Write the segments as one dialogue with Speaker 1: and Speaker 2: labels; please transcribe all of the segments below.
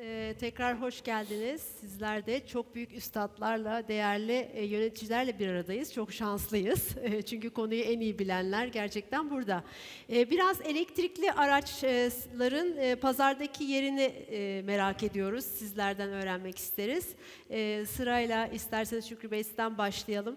Speaker 1: Ee, tekrar hoş geldiniz. Sizler de çok büyük üstadlarla, değerli e, yöneticilerle bir aradayız. Çok şanslıyız. E, çünkü konuyu en iyi bilenler gerçekten burada. E, biraz elektrikli araçların e, pazardaki yerini e, merak ediyoruz. Sizlerden öğrenmek isteriz. E, sırayla isterseniz Şükrü Bey sizden başlayalım.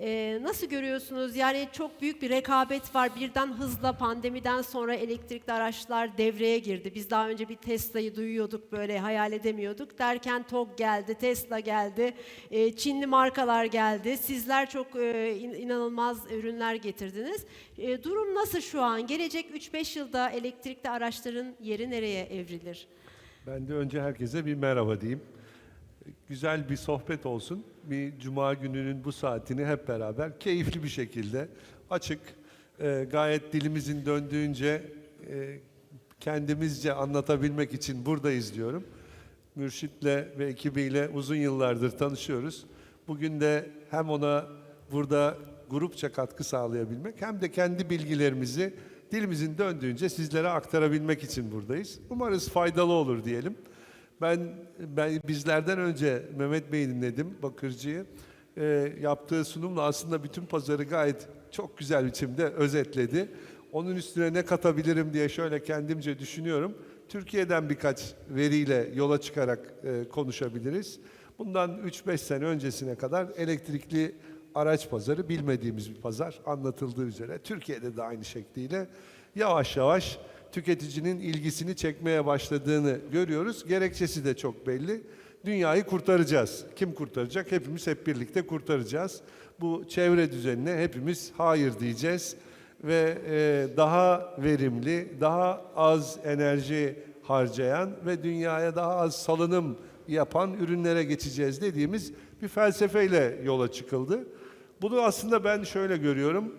Speaker 1: E, nasıl görüyorsunuz? Yani çok büyük bir rekabet var. Birden hızla pandemiden sonra elektrikli araçlar devreye girdi. Biz daha önce bir Tesla'yı duyuyorduk böyle hayal edemiyorduk. Derken TOG geldi, Tesla geldi, e, Çinli markalar geldi. Sizler çok e, in- inanılmaz ürünler getirdiniz. E, durum nasıl şu an? Gelecek 3-5 yılda elektrikli araçların yeri nereye evrilir?
Speaker 2: Ben de önce herkese bir merhaba diyeyim. Güzel bir sohbet olsun. Bir cuma gününün bu saatini hep beraber keyifli bir şekilde açık, e, gayet dilimizin döndüğünce e, kendimizce anlatabilmek için buradayız diyorum. Mürşit'le ve ekibiyle uzun yıllardır tanışıyoruz. Bugün de hem ona burada grupça katkı sağlayabilmek hem de kendi bilgilerimizi dilimizin döndüğünce sizlere aktarabilmek için buradayız. Umarız faydalı olur diyelim. Ben ben bizlerden önce Mehmet Bey'i dinledim Bakırcı'yı. Ee, yaptığı sunumla aslında bütün pazarı gayet çok güzel biçimde özetledi. Onun üstüne ne katabilirim diye şöyle kendimce düşünüyorum. Türkiye'den birkaç veriyle yola çıkarak e, konuşabiliriz. Bundan 3-5 sene öncesine kadar elektrikli araç pazarı bilmediğimiz bir pazar anlatıldığı üzere. Türkiye'de de aynı şekliyle yavaş yavaş tüketicinin ilgisini çekmeye başladığını görüyoruz. Gerekçesi de çok belli. Dünyayı kurtaracağız. Kim kurtaracak? Hepimiz hep birlikte kurtaracağız. Bu çevre düzenine hepimiz hayır diyeceğiz ve e, daha verimli, daha az enerji harcayan ve dünyaya daha az salınım yapan ürünlere geçeceğiz dediğimiz bir felsefeyle yola çıkıldı. Bunu aslında ben şöyle görüyorum.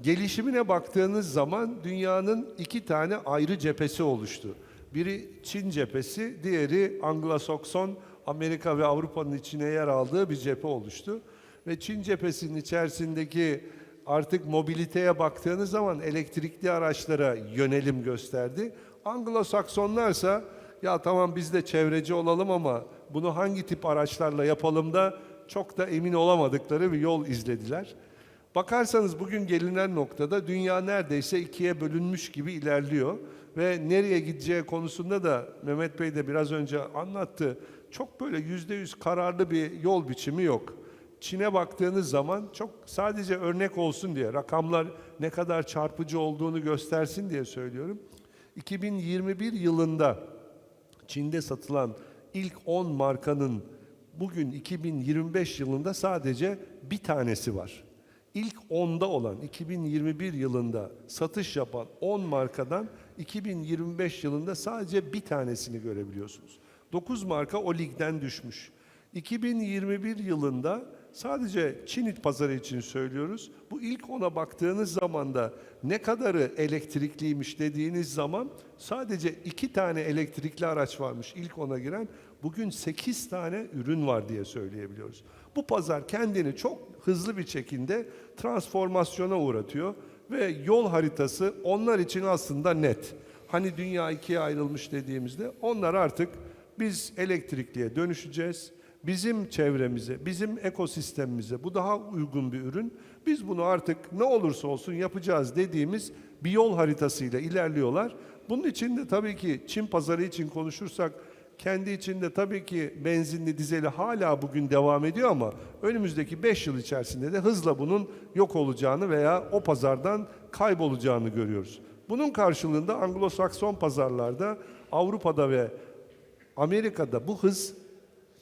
Speaker 2: Gelişimine baktığınız zaman dünyanın iki tane ayrı cephesi oluştu. Biri Çin cephesi, diğeri Anglo-Sakson, Amerika ve Avrupa'nın içine yer aldığı bir cephe oluştu. Ve Çin cephesinin içerisindeki artık mobiliteye baktığınız zaman elektrikli araçlara yönelim gösterdi. Anglo-Saksonlarsa ya tamam biz de çevreci olalım ama bunu hangi tip araçlarla yapalım da çok da emin olamadıkları bir yol izlediler. Bakarsanız bugün gelinen noktada dünya neredeyse ikiye bölünmüş gibi ilerliyor ve nereye gideceği konusunda da Mehmet Bey de biraz önce anlattı. Çok böyle yüzde yüz kararlı bir yol biçimi yok. Çin'e baktığınız zaman çok sadece örnek olsun diye rakamlar ne kadar çarpıcı olduğunu göstersin diye söylüyorum. 2021 yılında Çin'de satılan ilk 10 markanın bugün 2025 yılında sadece bir tanesi var. İlk 10'da olan 2021 yılında satış yapan 10 markadan 2025 yılında sadece bir tanesini görebiliyorsunuz. 9 marka o ligden düşmüş. 2021 yılında sadece Çin pazarı için söylüyoruz. Bu ilk ona baktığınız zaman da ne kadarı elektrikliymiş dediğiniz zaman sadece iki tane elektrikli araç varmış ilk ona giren. Bugün 8 tane ürün var diye söyleyebiliyoruz. Bu pazar kendini çok hızlı bir şekilde transformasyona uğratıyor ve yol haritası onlar için aslında net. Hani dünya ikiye ayrılmış dediğimizde onlar artık biz elektrikliye dönüşeceğiz. Bizim çevremize, bizim ekosistemimize bu daha uygun bir ürün. Biz bunu artık ne olursa olsun yapacağız dediğimiz bir yol haritasıyla ilerliyorlar. Bunun için de tabii ki Çin pazarı için konuşursak kendi içinde tabii ki benzinli dizeli hala bugün devam ediyor ama önümüzdeki 5 yıl içerisinde de hızla bunun yok olacağını veya o pazardan kaybolacağını görüyoruz. Bunun karşılığında Anglo-Sakson pazarlarda Avrupa'da ve Amerika'da bu hız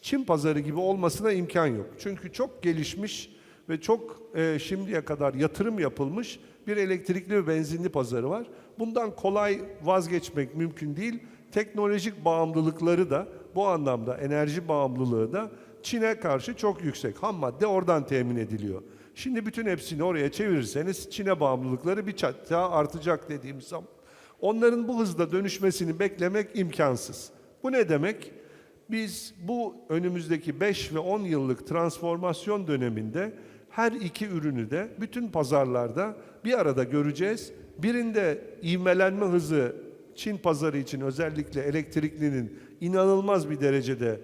Speaker 2: Çin pazarı gibi olmasına imkan yok. Çünkü çok gelişmiş ve çok e, şimdiye kadar yatırım yapılmış bir elektrikli ve benzinli pazarı var. Bundan kolay vazgeçmek mümkün değil. Teknolojik bağımlılıkları da bu anlamda enerji bağımlılığı da Çin'e karşı çok yüksek. Ham madde oradan temin ediliyor. Şimdi bütün hepsini oraya çevirirseniz Çin'e bağımlılıkları bir çat daha artacak dediğimiz zaman onların bu hızda dönüşmesini beklemek imkansız. Bu ne demek? Biz bu önümüzdeki 5 ve 10 yıllık transformasyon döneminde her iki ürünü de bütün pazarlarda bir arada göreceğiz. Birinde ivmelenme hızı Çin pazarı için özellikle elektriklinin inanılmaz bir derecede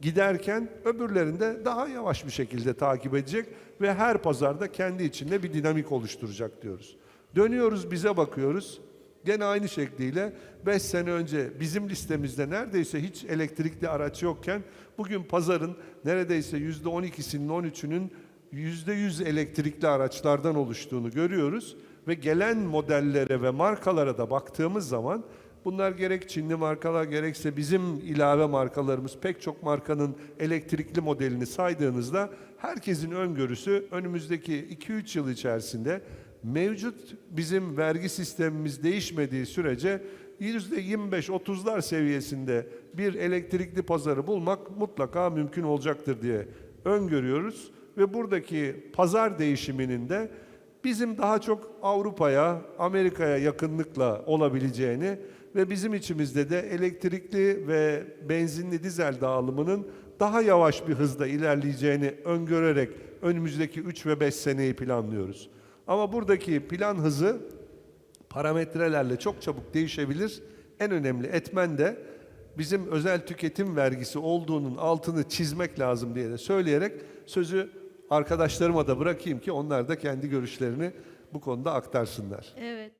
Speaker 2: giderken öbürlerinde daha yavaş bir şekilde takip edecek ve her pazarda kendi içinde bir dinamik oluşturacak diyoruz. Dönüyoruz bize bakıyoruz. Gene aynı şekliyle 5 sene önce bizim listemizde neredeyse hiç elektrikli araç yokken bugün pazarın neredeyse %12'sinin 13'ünün %100 elektrikli araçlardan oluştuğunu görüyoruz ve gelen modellere ve markalara da baktığımız zaman bunlar gerek Çinli markalar gerekse bizim ilave markalarımız pek çok markanın elektrikli modelini saydığınızda herkesin öngörüsü önümüzdeki 2-3 yıl içerisinde mevcut bizim vergi sistemimiz değişmediği sürece %25-30'lar seviyesinde bir elektrikli pazarı bulmak mutlaka mümkün olacaktır diye öngörüyoruz. Ve buradaki pazar değişiminin de bizim daha çok Avrupa'ya, Amerika'ya yakınlıkla olabileceğini ve bizim içimizde de elektrikli ve benzinli dizel dağılımının daha yavaş bir hızda ilerleyeceğini öngörerek önümüzdeki 3 ve 5 seneyi planlıyoruz. Ama buradaki plan hızı parametrelerle çok çabuk değişebilir. En önemli etmen de bizim özel tüketim vergisi olduğunun altını çizmek lazım diye de söyleyerek sözü arkadaşlarıma da bırakayım ki onlar da kendi görüşlerini bu konuda aktarsınlar.
Speaker 1: Evet.